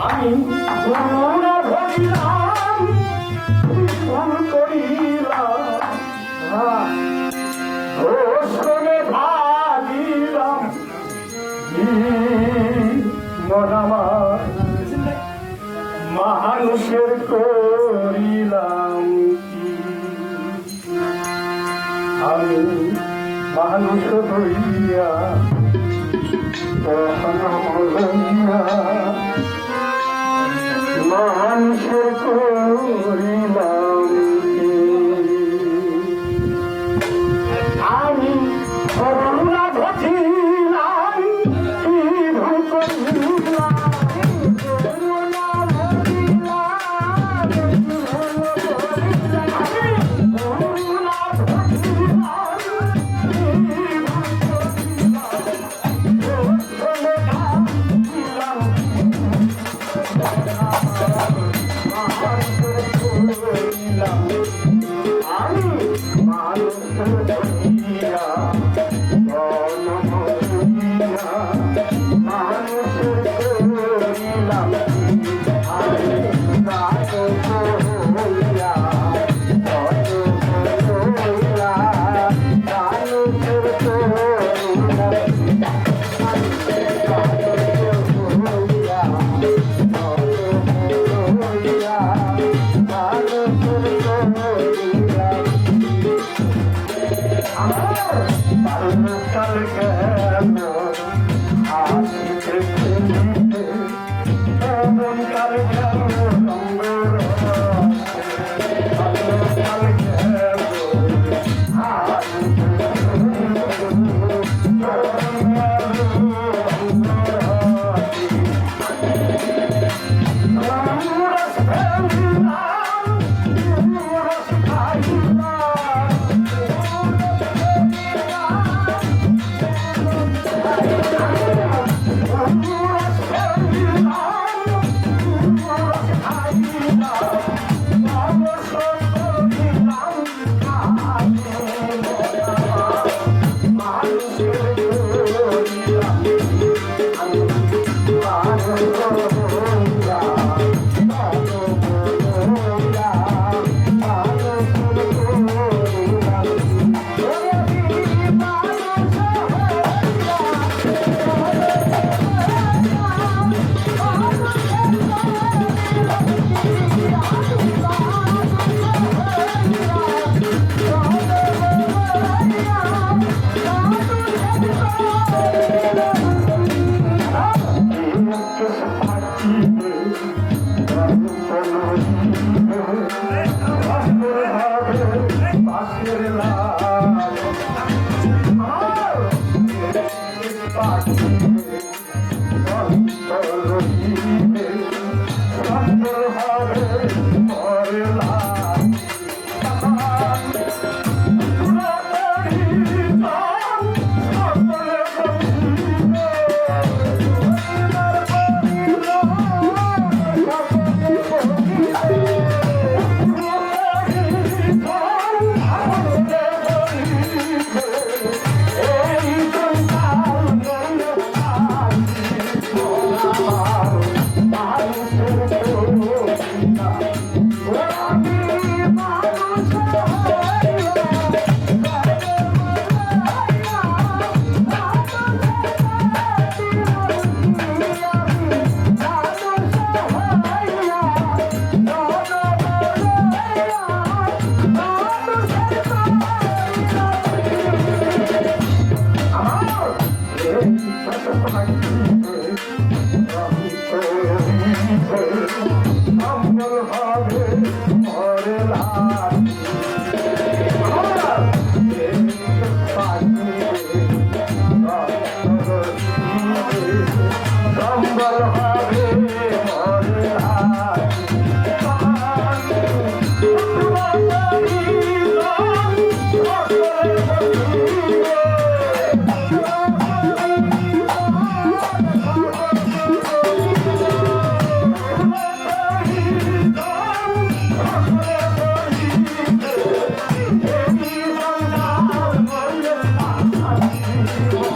আমি গুরুরা ভজিলাম ফোন করিলাম রোশনে ভাগিলাম কি আমি মানুষ হইয়া মানুষের করিলাম। Don't Oh.